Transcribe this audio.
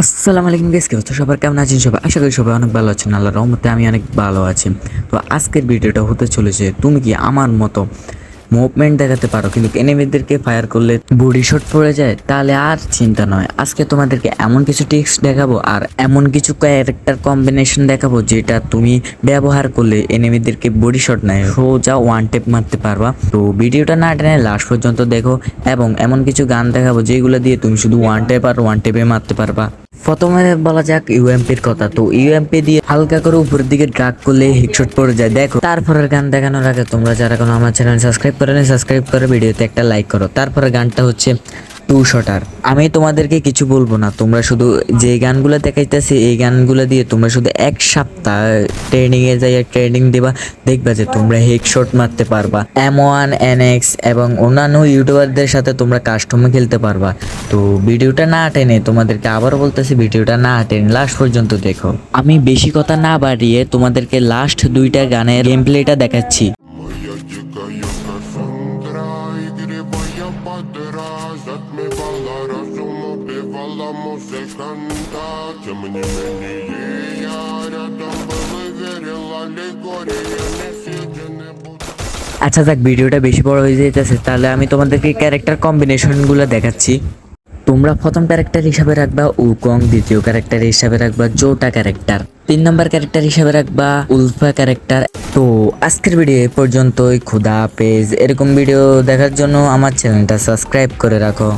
আসসালামু আলাইকুম গাইস কি অবস্থা? সবার কেমন আছেন সবাই? আশা করি সবাই অনেক ভালো আছেন, আল্লাহর রহমতে আমি অনেক ভালো আছি। তো আজকের ভিডিওটা হতে চলেছে, তুমি কি আমার মতো মুভমেন্ট দেখাতে পারো? কিন্তু এনিমিদেরকে ফায়ার করলে বডি শট পড়ে যায়, তাহলে আর চিন্তা নয়। আজকে তোমাদেরকে এমন কিছু টিক্স দেখাবো আর এমন কিছু ক্যারেক্টার কম্বিনেশন দেখাবো যেটা তুমি ব্যবহার করলে এনিমিদেরকে বডি শট নেয় সোজা ওয়ান টেপ মারতে পারবা। তো ভিডিওটা না টেনে লাস্ট পর্যন্ত দেখো এবং এমন কিছু গান দেখাবো যেগুলো দিয়ে তুমি শুধু ওয়ান টেপ আর ওয়ান টেপে মারতে পারবা। প্রথমে বলা যাক ইউএমপির কথা। তো ইউএমপি দিয়ে হালকা করে উপরের দিকে ড্রাগ করলে হেডশট পড়ে যায়। দেখো, তারপরের গান দেখানোর আগে তোমরা যারা কোনো আমার চ্যানেল সাবস্ক্রাইব করে নেই সাবস্ক্রাইব করে ভিডিওতে একটা লাইক করো। তারপরে গানটা হচ্ছে টু শটার আমি তোমাদেরকে কিছু বলব না, তোমরা শুধু যে গানগুলো দেখাইতেছি, এই গানগুলো দিয়ে তোমরা শুধু এক সপ্তাহ ট্রেনিং এ যাই ট্রেনিং দিবা, দেখবা যে তোমরা হেডশট মারতে পারবা। এম ওয়ান এন এক্স এবং অন্যান্য ইউটিউবারদের সাথে তোমরা কাস্টমে খেলতে পারবা। তো ভিডিওটা না টেনে তোমাদেরকে আবারও বলতেছি, ভিডিওটা না টেনে লাস্ট পর্যন্ত দেখো। আমি বেশি কথা না বাড়িয়ে তোমাদেরকে লাস্ট দুইটা গানের গেম প্লেটা দেখাচ্ছি। Игривая подра Затмевала разум, убивала музыканта Тем не менее я рядом был и верила Лигория не съедены будут আচ্ছা যাক ভিডিওটা বেশি বড় হয়ে যেতেছে তাহলে আমি তোমাদেরকে ক্যারেক্টার কম্বিনেশনগুলো দেখাচ্ছি তোমরা প্রথম ক্যারেক্টার হিসাবে রাখবা উকং দ্বিতীয় ক্যারেক্টার হিসাবে রাখবা জোটা ক্যারেক্টার তিন নম্বর ক্যারেক্টার হিসেবে রাখবা, উলফা ক্যারেক্টার তো আজকের ভিডিও এ পর্যন্তই, খুদা পেজ এরকম ভিডিও দেখার জন্য আমার চ্যানেলটা সাবস্ক্রাইব করে রাখো।